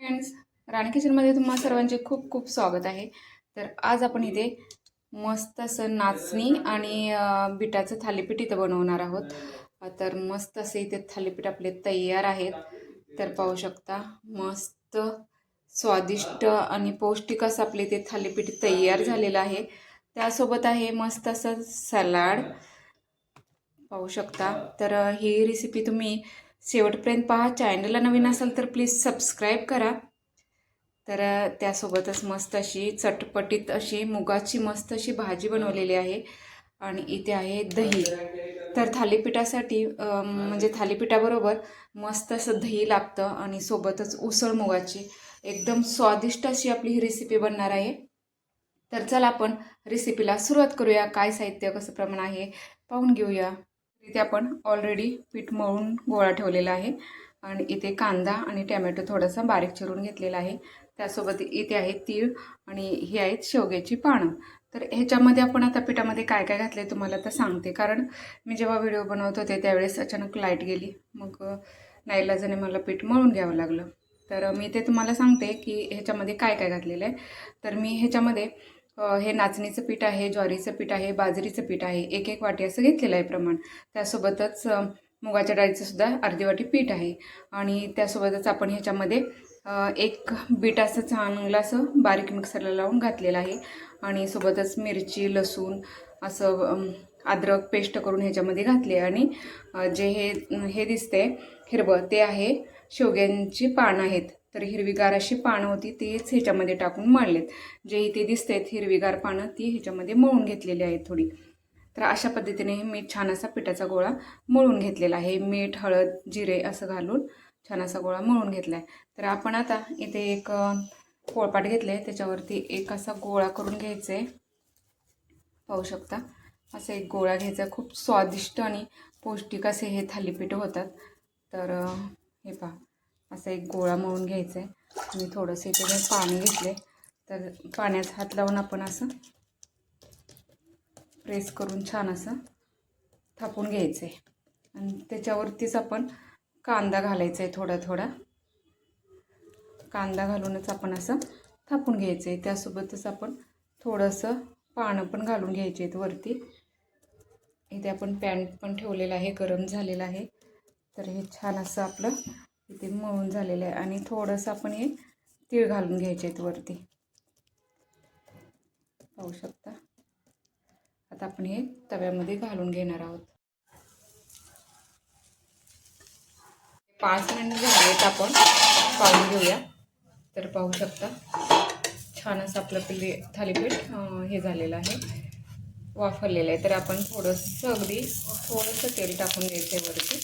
Friends राणी किचनमध्ये तुम्हा सर्वांचे खूप खूप स्वागत आहे. तर आज आपण इथे मस्त असं नाचणी आणि बिटाचं थालीपीठ इथं बनवणार आहोत. तर मस्त असे इथे थालीपीठ आपले तयार आहेत. तर पाहू शकता मस्त स्वादिष्ट आणि पौष्टिक असं आपले इथे थालीपीठ तयार झालेलं आहे. त्यासोबत आहे मस्त असं सलाड. पाहू शकता. तर ही रेसिपी तुम्ही शेवटपर्यंत पहा. चॅनलला नवीन असाल तर प्लीज सबस्क्राईब करा. तर त्यासोबतच मस्त अशी चटपटीत अशी मुगाची मस्त अशी भाजी बनवलेली आहे. आणि इथे आहे दही. तर थालीपीठासाठी म्हणजे थालीपीठाबरोबर मस्त असं दही लागतं आणि सोबतच उसळ मुगाची. एकदम स्वादिष्ट अशी आपली ही रेसिपी बनणार आहे. तर चला आपण रेसिपीला सुरुवात करूया. काय साहित्य कसं प्रमाण आहे पाहून घेऊया. इथे आपण ऑलरेडी पीठ मळून गोळा ठेवलेला आहे. आणि इथे कांदा आणि टॅमॅटो थोडासा बारीक चिरून घेतलेला आहे. त्यासोबत इथे आहे तीळ आणि ही आहेत शेवग्याची पानं. तर ह्याच्यामध्ये आपण आता पिठामध्ये काय काय घातलं आहे तुम्हाला आता सांगते. कारण मी जेव्हा व्हिडिओ बनवत होते त्यावेळेस अचानक लाइट गेली. मग नाईलाजाने मला पीठ मळून घ्यावं लागलं. तर मी ते तुम्हाला सांगते की ह्याच्यामध्ये काय काय घातलेलं आहे. तर मी ह्याच्यामध्ये हे नाचणीचं पीठ आहे ज्वारीचं पीठ आहे बाजरीचं पीठ आहे एक एक वाटी असं घेतलेलं आहे प्रमाण. त्यासोबतच मुगाच्या डाळीचं सुद्धा अर्धी वाटी पीठ आहे. आणि त्यासोबतच आपण ह्याच्यामध्ये एक बीट असं चांगलं असं बारीक मिक्सरला लावून घातलेलं आहे. आणि सोबतच मिरची लसूण असं अद्रक पेस्ट करून ह्याच्यामध्ये घातले. आणि जे हे हे दिसते हिरवं ते आहे शेवग्यांची पानं आहेत. तर हिरवीगार अशी पानं होती तेच ह्याच्यामध्ये टाकून मळलेत जे इथे दिसत आहेत हिरवीगार पानं ती ह्याच्यामध्ये मळून घेतलेली आहेत थोडी. तर अशा पद्धतीने मी छान असा पिठाचा गोळा मळून घेतलेला आहे. मीठ हळद जिरे असं घालून छान असा गोळा मळून घेतला आहे तर आपण आता इथे एक पोळपाट घेतलं आहे त्याच्यावरती एक असा गोळा करून घ्यायचा आहे पाहू शकता. असा एक गोळा घ्यायचा. खूप स्वादिष्ट आणि पौष्टिक असे हे थालीपीठ होतात. तर हे पहा. असा एक गोळा मळून घ्यायचा आहे आणि थोडंसं इथे मी पाणी घेतले तर पाण्यात हात लावून आपण असं प्रेस करून छान असं थापून घ्यायचं आहे आणि त्याच्यावरतीच आपण कांदा घालायचा आहे थोडा थोडा. कांदा घालूनच आपण असं थापून घ्यायचं आहे त्यासोबतच आपण थोडंसं पानं पण घालून घ्यायचे आहेत वरती. इथे आपण पॅन पण ठेवलेलं आहे गरम झालेलं आहे. तर हे छान असं आपलं इथे मळून झालेलं आहे आणि थोडंसं आपण हे तीळ घालून घ्यायचे आहेत वरती. पाहू शकता? आता आपण हे तव्यामध्ये घालून घेणार आहोत. पाच मिनिट झालेत आपण पाहून घेऊया. तर पाहू शकता छान असं आपलं पिल्ली थालीपीठ हे झालेलं आहे. वाफरलेलं आहे. तर आपण थोडंसं अगदी थोडंसं तेल टाकून घ्यायचं आहे वरती.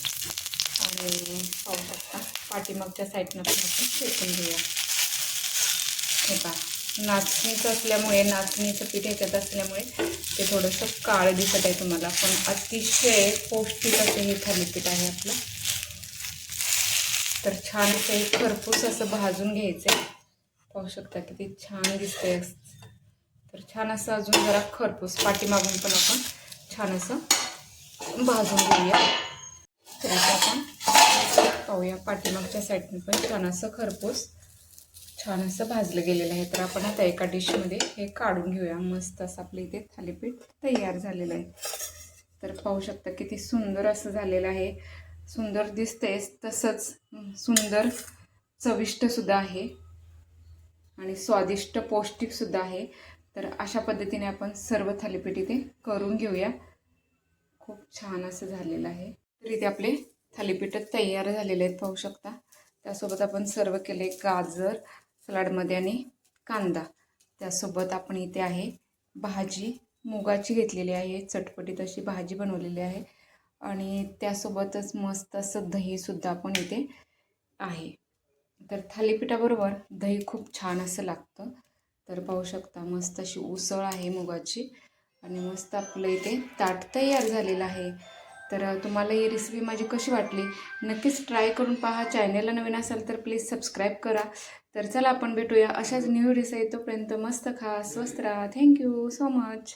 आणि पाहू शकता. पाठीमागच्या साईडनं पण आपण शेकून घेऊया हे पहा. नाचणीचं असल्यामुळे नाचणीचं पीठ ह्याच्यात असल्यामुळे ते थोडंसं काळं दिसत आहे तुम्हाला. पण अतिशय पौष्टिक असं हे थालीपीठ आहे आपलं. तर छान असं हे खरपूस असं भाजून घ्यायचं आहे पाहू शकता किती छान दिसतंय. तर छान असं अजून जरा खरपूस पाठीमागून पण आपण छान असं भाजून घेऊया. तर आपण पाहूया पाठीमागच्या साईडने पण छान असं खरपूस छान असं भाजलं गेलेलं आहे. तर आपण आता एका डिशमध्ये हे काढून घेऊया. मस्त असं आपलं इथे थालीपीठ तयार झालेलं आहे. तर पाहू शकता किती सुंदर असं झालेलं आहे. सुंदर दिसतेच तसंच सुंदर चविष्टसुद्धा आहे. आणि स्वादिष्ट पौष्टिकसुद्धा आहे. तर अशा पद्धतीने आपण सर्व थालीपीठ इथे करून घेऊया. खूप छान असं झालेलं आहे. तर इथे आपले थालीपीठ तयार झालेले आहेत पाहू शकता. त्यासोबत आपण सर्व केले गाजर सलाडमध्ये आणि कांदा. त्यासोबत आपण इथे आहे भाजी. मुगाची घेतलेली आहे चटपटीत अशी भाजी बनवलेली आहे. आणि त्यासोबतच मस्त असं दहीसुद्धा आपण इथे आहे. तर थालीपीठाबरोबर दही खूप छान असं लागतं. तर पाहू शकता मस्त अशी उसळ आहे मुगाची. आणि मस्त आपलं इथे ताट तयार झालेलं आहे. तर तुम्हाला ही रेसिपी माझी कशी वाटली? नक्कीच ट्राय करून पहा. चॅनलला नवीन असाल तर प्लीज सबस्क्राईब करा. तर चला आपण भेटूया अशाच न्यू रेसिपी तोपर्यंत मस्त खा स्वस्त राहा. Thank you so much